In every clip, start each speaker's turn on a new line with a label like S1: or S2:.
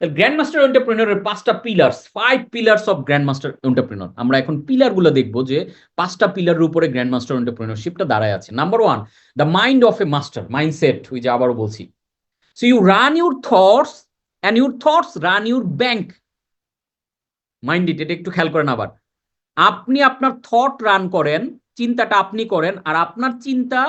S1: Grand master এন্টারপ্রেনারের পাঁচটা pillars five pillars of grand master entrepreneur আমরা এখন পিলারগুলো দেখব যে পাঁচটা পিলারের উপরে গ্র্যান্ড মাস্টার এন্টারপ্রেনারশিপটা দাঁড়ায় আছে। Number one the mind of a master mindset ওই যে আবারও বলছি। So you run your thoughts and your thoughts run your bank mind it এটা একটু খেয়াল করেন আবার। আপনি আপনার থট রান করেন, চিন্তাটা আপনি করেন, আর আপনার চিন্তা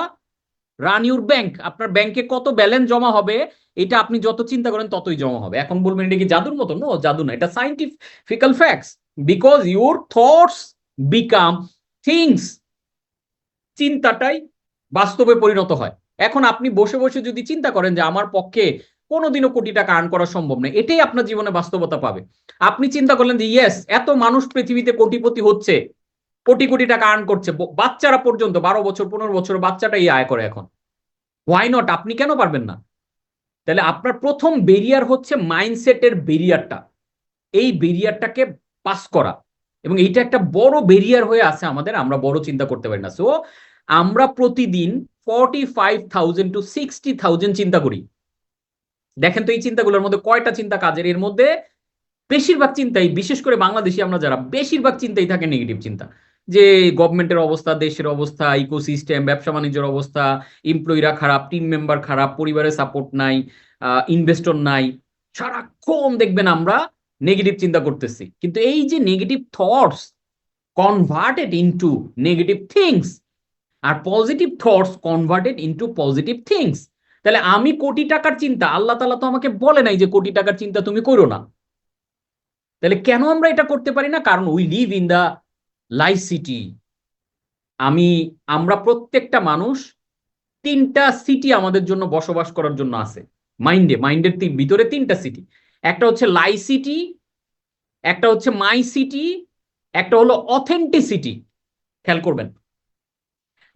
S1: রান ইউর ব্যাংক, আপনার ব্যাংকে কত ব্যালেন্স জমা হবে, এটা আপনি যত চিন্তা করেন ততই জমা হবে। এখন বলবেন এটা কি জাদুর মতো? নো জাদু না, এটা scientifical facts because your thoughts become things চিন্তাটাই বাস্তবে পরিণত হয়। এখন আপনি বসে বসে যদি চিন্তা করেন যে আমার পক্ষে কোনোদিনও কোটি টাকা আর্ন করা সম্ভব নয় এটাই আপনার জীবনে বাস্তবতা পাবে। আপনি চিন্তা করলেন যে ইয়েস এত মানুষ পৃথিবীতে কোটিপতি হচ্ছে কোটি কোটি টাকা আর্ন করছে। বাচ্চারা পর্যন্ত, বারো বছর, পনেরো বছর বাচ্চাটাই আয় করে এখন। হোয়াই নট আপনি কেন পারবেন না? তাহলে আপনার প্রথম বেরিয়ার হচ্ছে মাইন্ডসেটের বেরিয়ারটা এই বেরিয়ারটাকে পাস করা। এবং এইটা একটা বড় বেরিয়ার হয়ে আছে আমাদের, আমরা বড় চিন্তা করতে পারি না। সো আমরা প্রতিদিন forty five thousand to sixty thousand চিন্তা করি। দেখেন তো এই চিন্তাগুলোর মধ্যে কয়টা চিন্তা কাজের? এর মধ্যে বেশিরভাগ চিন্তাই, বিশেষ করে বাংলাদেশি আমরা যারা, বেশিরভাগ চিন্তাই থাকে নেগেটিভ চিন্তা। যে গভর্নমেন্টের অবস্থা, দেশের অবস্থা ইকোসিস্টেম ব্যবসা বাণিজ্যের অবস্থা এমপ্লয়িরা খারাপ টিম মেম্বার খারাপ, পরিবারের সাপোর্ট নাই ইনভেস্টর নাই, সারাক্ষণ দেখবেন আমরা নেগেটিভ চিন্তা করতেছি। কিন্তু এই যে negative thoughts converted into negative things আর positive thoughts converted into positive things তাহলে আমি কোটি টাকার চিন্তা, আল্লাহ তালা তো আমাকে বলে নাই যে কোটি টাকার চিন্তা তুমি করো না। তাহলে কেন আমরা এটা করতে পারি না? কারণ we live in the life city আমি, আমরা প্রত্যেকটা মানুষ তিনটা সিটি আমাদের জন্য বসবাস করার জন্য আছে। মাইন্ডে মাইন্ডের ভিতরে তিনটা সিটি একটা হচ্ছে লাইসিটি একটা হচ্ছে মাই সিটি একটা হলো অথেন্টিসিটি খেয়াল করবেন।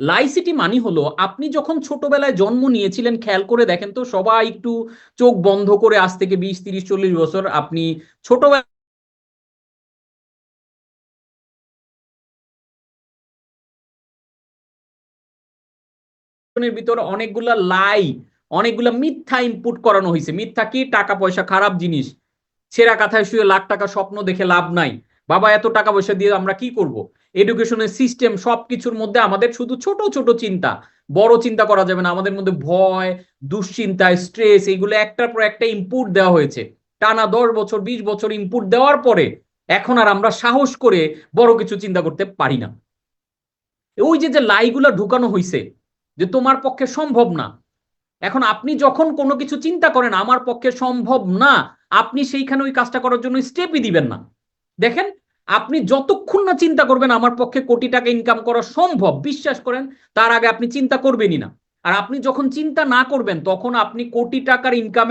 S1: লাইসিটি মানি হলো, আপনি যখন ছোটবেলায় জন্ম নিয়েছিলেন, খেয়াল করে দেখেন তো সবাই একটু চোখ বন্ধ করে আজ থেকে বিশ, তিরিশ, চল্লিশ বছর আপনি ছোটবেলা এর ভিতরে অনেকগুলা লাই, অনেকগুলা মিথ্যা ইনপুট করানো হয়েছে মিথ্যা কি? টাকা পয়সা খারাপ জিনিস। ছেঁড়া কাথায় শুয়ে লাখ টাকা স্বপ্ন দেখে লাভ নাই। বাবা, এত টাকা পয়সা দিয়ে আমরা কি করব? এডুকেশনের সিস্টেম সবকিছুর মধ্যে আমাদের শুধু ছোট ছোট চিন্তা। বড় চিন্তা করা যাবে না। আমাদের মধ্যে ভয়, দুশ্চিন্তা স্ট্রেস এইগুলো একটার পর একটা ইনপুট দেওয়া হয়েছে। টানা দশ বছর, বিশ বছর ইনপুট দেওয়ার পরে এখন আর আমরা সাহস করে বড় কিছু চিন্তা করতে পারি না। ওই যে যে লাইগুলা ঢুকানো হয়েছে যে তোমার পক্ষে সম্ভব না। এখন আপনি যখন কোনো কিছু চিন্তা করেন, আমার পক্ষে সম্ভব না, আপনি সেইখানে ওই কাজটা করার জন্য স্টেপই দিবেন না। দেখেন, আপনি যতক্ষণ না চিন্তা করবেন আমার পক্ষে কোটি টাকা ইনকাম করা সম্ভব, বিশ্বাস করেন, তার আগে আপনি চিন্তা করবেনই না। আর আপনি যখন চিন্তা না করবেন, তখন আপনি কোটি টাকার ইনকামের